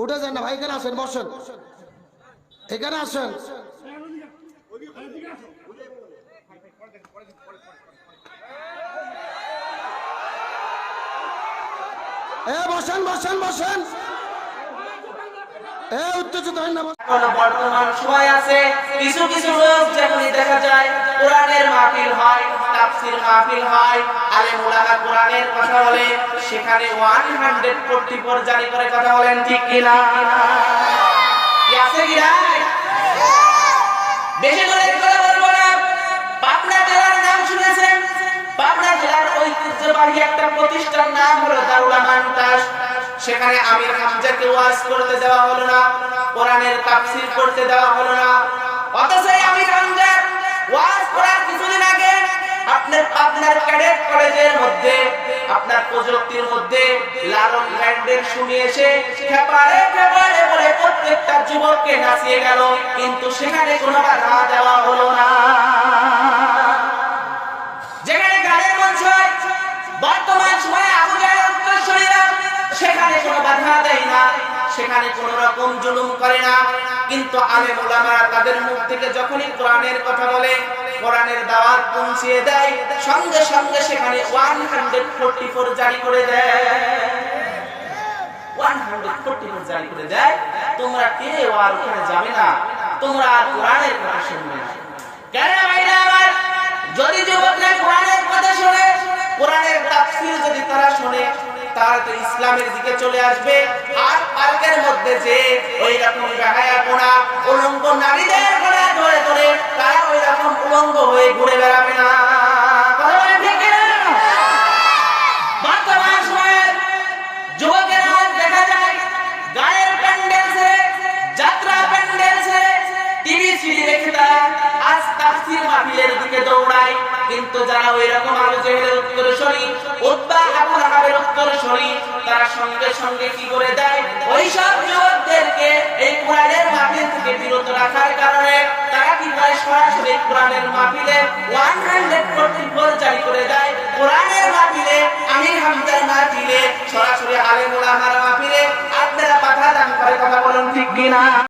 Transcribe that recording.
উঠে যান না, ভাই, এখানে আসেন, বসেন। এখানে আসেন। এ, বসেন বসেন বসেন। এ, উত্তেজিত হন না বর্তমান সময় আছে, কিছু কিছু লোক যেমনই দেখা যায়, কোরআনের মাহফিল হয়। তাফসির মাহফিল হয়। আলে মুলামা কোরআনের কথা বলে, সেখানে 144 জারি করে কথা বলেন, ঠিক কি আছে কি নাই? বেশি করে কথা বলব না। পাবনা জেলার নাম শুনেছেন? পাবনা জেলার ঐতিহ্যবাহী একটা প্রতিষ্ঠান নাম হলো দারুল আমান সেখানে আমির হামজাকে ওয়াজ করতে দেওয়া হলো না, কোরআনের তাফসীর করতে দেওয়া হলো না। আপনার ক্যাডেট কলেজের মধ্যে, আপনার প্রযুক্তির মধ্যে লালন ব্যান্ডের শুনে এসে খেপারে খেপারে বলে প্রত্যেকটা যুবককে নাচিয়ে গেল, কিন্তু সেখানে কোনো বাধা দেওয়া হলো না। যেখানে গানের মঞ্চ বর্তমান সময়ে আবু জাহেল উত্তরসূরিরা সেখানে কোনো বাধা দেয় না। সেখানে কোনো রকম জুলুম করে না। কিন্তু আলেম ওলামারা তাদের মুখ থেকে যখনই কোরআনের কথা বলে, কোরআনের দাওয়াত পৌঁছিয়ে দেয়, সঙ্গে সঙ্গে সেখানে 144 জারি করে দেয়। 144 জারি করে দেয় যদি তারা শুনে তারা তো ইসলামের দিকে চলে আসবে। আর পার্কের মধ্যে যে ওই রকম গাহায়া পোড়া উলঙ্গ নারীদের তাফসীর মাহফিলের দিকে দৌড়ায়। কিন্তু যারা ওই রকম আবু জেহেলের উত্তরসূরি উতবা আবু লাহাবের উত্তরসূরি তারা সঙ্গে সঙ্গে কি করে দেয়? ওই সব যুবকদেরকে এই কোরআনের মাহফিল থেকে বিরত রাখার কারণে তারা কি করে? সরাসরি কোরআনের মাহফিলে 144 জারি করে দেয়। কোরআনের মাহফিলে, আমির হামজার মাহফিলে, সরাসরি আলেম ওলামার মাহফিলে, আপনারা পাঠা করে কথা বলুন ঠিক কিনা?